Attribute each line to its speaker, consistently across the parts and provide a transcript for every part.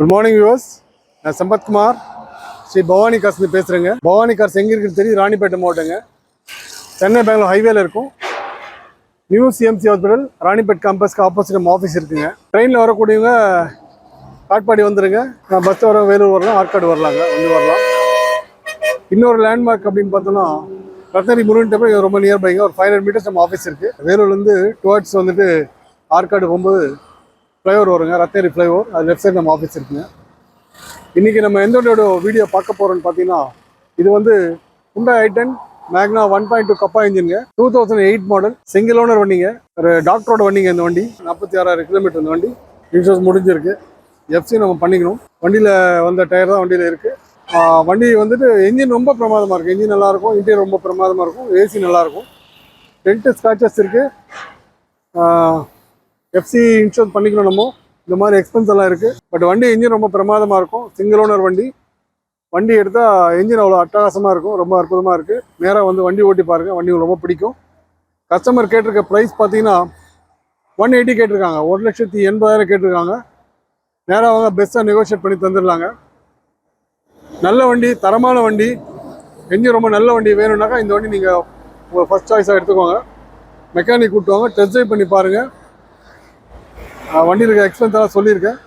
Speaker 1: Good morning viewers நான் சம்பத்குமார் ஸ்ரீ பவானி காசுலேருந்து பேசுகிறேங்க Bhavani cars எங்கே இருக்குன்னு தெரியும் ராணிப்பேட்டை மாவட்டங்க. சென்னை பெங்களூர் ஹைவேல இருக்கும். நியூ சிஎம்சி ஹாஸ்பிட்டல் ராணிப்பேட் கேம்பஸ்க்கு ஆப்போசிட் நம்ம ஆஃபீஸ் இருக்குங்க. ட்ரெயினில் வரக்கூடியவங்க காட்பாடி வந்துடுங்க நான் பஸ் வர வேலூர் வரலாம் ஆற்காடு வரலாங்க. வந்து வரலாம். இன்னொரு லேண்ட்மார்க் அப்படின்னு பார்த்தோம்னா ரத்னரி முருகன் டெம்பிள் ரொம்ப நியர்பைங்க ஒரு ஃபைவ் ஹண்ட்ரட் மீட்டர்ஸ் நம்ம ஆஃபீஸ் இருக்குது வேலூர்லேருந்து டுவர்ட்ஸ் வந்துட்டு ஆற்காடு போகும்போது ஃப்ளைஓவர் வருங்க ரத்தேரி ஃப்ளைஓவர் அது லெஃப்ட் சைடு நம்ம ஆஃபீஸ் இருக்குங்க. இன்றைக்கி நம்ம எந்த வண்டியோட வீடியோ பார்க்க போகிறோன்னு பார்த்தீங்கன்னா இது வந்து குண்டா i ten Magna one point two Kappa இன்ஜினுங்க two thousand eight model single owner வண்டிங்க. ஒரு டாக்டரோட வண்டிங்க இந்த வண்டி. நாற்பத்தி ஆறாயிரம் கிலோமீட்டர் இந்த வண்டி. இன்சூரன்ஸ் முடிஞ்சிருக்கு. எஃப்சி நம்ம பண்ணிக்கணும். வண்டியில் வந்த டயர் தான் வண்டியில் இருக்குது வண்டி வந்துட்டு என்ஜின் ரொம்ப பிரமாதமாக இருக்குது என்ஜின் நல்லாயிருக்கும் இன்டீரியர் ரொம்ப பிரமாதமாக இருக்கும். ஏசி நல்லாயிருக்கும். டென்ட்டு ஸ்க்ராச்சஸ் இருக்குது எஃப்சி இன்சூரன்ஸ் பண்ணிக்கணும் நம்ம. இந்த மாதிரி எக்ஸ்பென்ஸ் எல்லாம் இருக்குது பட் வண்டி இன்ஜின் ரொம்ப பிரமாதமாக இருக்கும். சிங்கிள் ஓனர் வண்டி. வண்டி எடுத்தால் இன்ஜின் அவ்வளோ அட்டகாசமாக இருக்கும். ரொம்ப அற்புதமாக இருக்குது நேராக வந்து வண்டி ஓட்டி பாருங்கள் வண்டி ரொம்ப பிடிக்கும். கஸ்டமர் கேட்டிருக்க ப்ரைஸ் பார்த்தீங்கன்னா ஒன் எயிட்டி கேட்டிருக்காங்க. ஒரு லட்சத்தி எண்பதாயிரம் கேட்டிருக்காங்க. நேராக வாங்க பெஸ்ட்டாக நெகோஷியேட் பண்ணி தந்துடலாங்க. நல்ல வண்டி தரமான வண்டி. என்ஜின் ரொம்ப நல்ல வண்டி வேணும்னாக்கா இந்த வண்டி நீங்கள் உங்கள் ஃபஸ்ட் சாய்ஸாக எடுத்துக்கோங்க. மெக்கானிக் கூட்டுவாங்க டெஸ்ட் ட்ரைவ் பண்ணி பாருங்கள் வண்டி இருக்க எக்ஸ்பென்ஸ் எல்லாம் சொல்லியிருக்கேன்.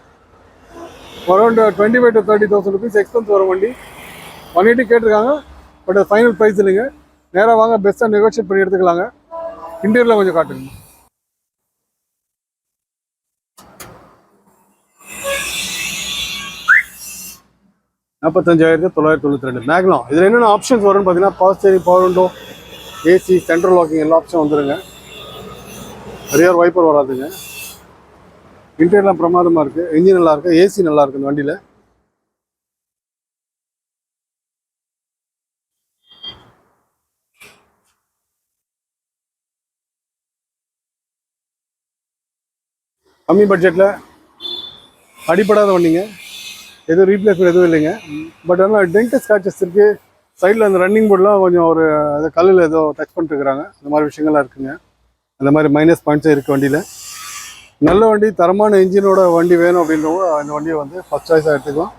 Speaker 1: Around twenty five to thirty thousand rupees expense வரும் வண்டி. ஒன் எயிட்டி கேட்டிருக்காங்க. பட் ஃபைனல் ப்ரைஸ் இல்லைங்க. நேராக வாங்க பெஸ்ட்டாக நெகோஷியேட் பண்ணி எடுத்துக்கலாங்க. இன்டீரியரில் கொஞ்சம் காட்டுங்க. நாற்பத்தஞ்சாயிரத்து தொள்ளாயிரத்தி தொண்ணூற்றி ரெண்டு. மேக்னம் இதில் என்னென்ன ஆப்ஷன்ஸ் வரும்னு பார்த்தீங்கன்னா power steering power window AC central locking எல்லா ஆப்ஷன் வந்துருங்க. ரியர் வைப்பர் வராதுங்க. இன்டீரியர்லாம் பிரமாதமாக இருக்குது இன்ஜின் நல்லா இருக்கு. ஏசி நல்லா இருக்கு இந்த வண்டியில். கம்மி பட்ஜெட்டில் அடிப்படாத வண்டிங்க. எதுவும் ரீப்ளேஸ்மெண்ட் எதுவும் இல்லைங்க. பட் ஆனால் டென்ட் ஸ்க்ராச்சஸ் இருக்குது சைடில் அந்த ரன்னிங் போர்டெலாம் கொஞ்சம் ஒரு அது கல்லில் ஏதோ டச் பண்ணிட்டுருக்குறாங்க அந்த மாதிரி விஷயங்கள்லாம் இருக்குங்க. அந்த மாதிரி மைனஸ் பாயிண்ட்ஸும் இருக்குது வண்டியில். நல்ல வண்டி தரமான இன்ஜினோட வண்டி வேணும் அப்படின்றவங்க இந்த வண்டியை வந்து ஃபஸ்ட் சாய்ஸாக எடுத்துக்கலாம்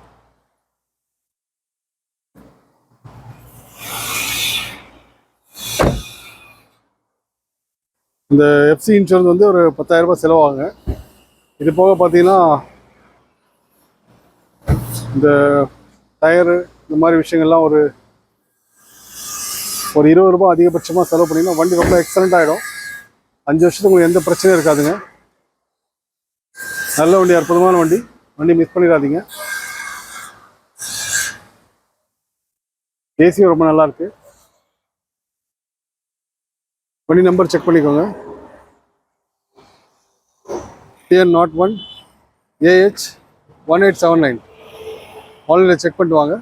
Speaker 1: இந்த எஃப்சி இன்சூரன்ஸ் வந்து ஒரு பத்தாயிரரூபா செலவாகுங்க. இது போக பார்த்தீங்கன்னா இந்த டயரு இந்த மாதிரி விஷயங்கள்லாம் ஒரு ஒரு இருபது ரூபா அதிகபட்சமாக செலவு பண்ணிங்கன்னா வண்டி ரொம்ப எக்ஸலண்ட் ஆகிடும் அஞ்சு வருஷத்துக்கு உங்களுக்கு எந்த பிரச்சனையும் இருக்காதுங்க. நல்ல வண்டி அற்புதமான வண்டி. வண்டி மிஸ் பண்ணிடாதீங்க. ஏசியும் ரொம்ப நல்லா இருக்கு. வண்டி நம்பர் செக் பண்ணிக்கோங்க. TN naught one AH one eight seven nine ஆன்லைனில் செக் பண்ணிட்டு வாங்க.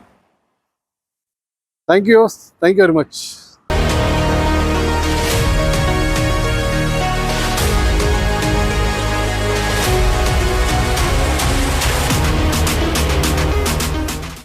Speaker 1: Thank you thank you very much